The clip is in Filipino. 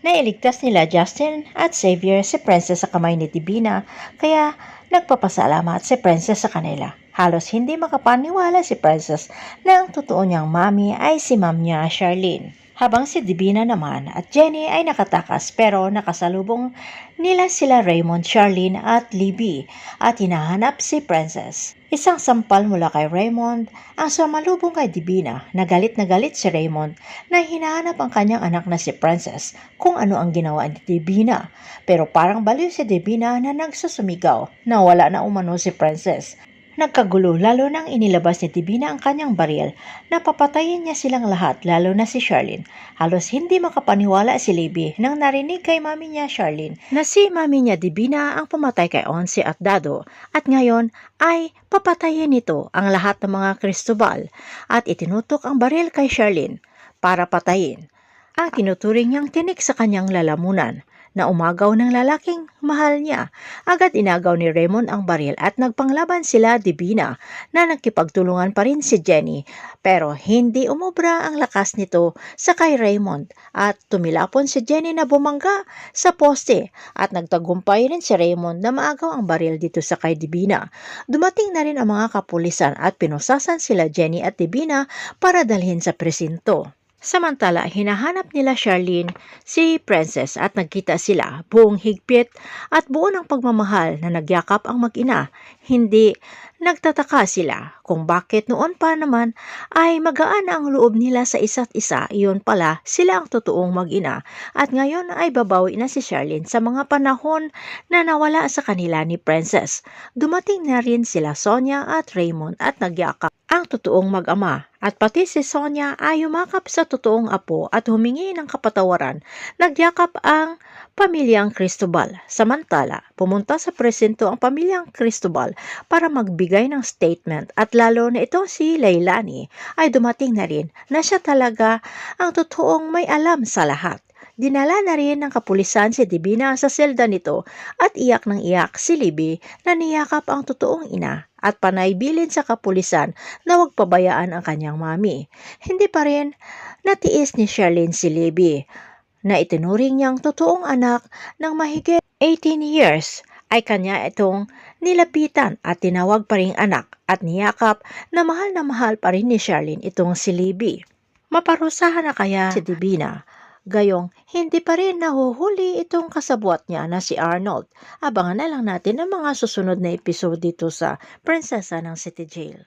Nailigtas nila Justin at Xavier si Princess sa kamay ni Divina kaya nagpapasalamat si Princess sa kanila. Halos hindi makapaniwala si Princess na ang totoo niyang mami ay si ma'am niya Charlene. Habang si Divina naman at Jenny ay nakatakas pero nakasalubong nila sila Raymond, Charlene at Libby at hinahanap si Princess. Isang sampal mula kay Raymond ang sumalubong kay Divina na galit na galit si Raymond na hinahanap ang kanyang anak na si Princess kung ano ang ginawa ni Divina. Pero parang baliw si Divina na nagsusumigaw na wala na umano si Princess. Nagkagulo lalo nang inilabas ni Divina ang kanyang baril na papatayin niya silang lahat lalo na si Charlene. Halos hindi makapaniwala si Libby nang narinig kay mami niya Charlene na si mami niya Divina ang pumatay kay Onsi at Dado at ngayon ay papatayin nito ang lahat ng mga Cristobal at itinutok ang baril kay Charlene para patayin. Ang tinuturing niyang tinik sa kanyang lalamunan na umagaw ng lalaking mahal niya. Agad inagaw ni Raymond ang baril at nagpanglaban sila Divina na nagkipagtulungan pa rin si Jenny pero hindi umubra ang lakas nito sa kay Raymond at tumilapon si Jenny na bumangga sa poste at nagtagumpay rin si Raymond na maagaw ang baril dito sa kay Divina. Dumating na rin ang mga kapulisan at pinusasan sila Jenny at Divina para dalhin sa presinto. Samantala, hinahanap nila Charlene si Princess at nagkita sila buong higpit at buo ng pagmamahal na nagyakap ang mag-ina. Hindi nagtataka sila kung bakit noon pa naman ay magaan ang loob nila sa isa't isa. Iyon pala, sila ang totoong mag-ina at ngayon ay babawi na si Charlene sa mga panahon na nawala sa kanila ni Princess. Dumating na rin sila Sonia at Raymond at nagyakap ang totoong mag-ama at pati si Sonia ay yumakap sa totoong apo at humingi ng kapatawaran. Nagyakap ang pamilyang Cristobal. Samantala, pumunta sa presinto ang pamilyang Cristobal para magbigay ng statement at lalo na ito si Leilani ay dumating na rin na siya talaga ang totoong may alam sa lahat. Dinala na rin ng kapulisan si Divina sa selda nito at iyak ng iyak si Libby na niyakap ang totoong ina at panaybilin sa kapulisan na huwag pabayaan ang kanyang mami. Hindi pa rin natiis ni Charlene si Libby na itinuring niyang totoong anak ng mahigit 18 years ay kanya itong nilapitan at tinawag pa ring anak at niyakap na mahal na mahal pa rin ni Charlene itong si Libby. Maparusahan na kaya si Divina Gayong, hindi pa rin nahuhuli itong kasabwat niya na si Arnold. Abangan na lang natin ang mga susunod na episode dito sa Prinsesa ng City Jail.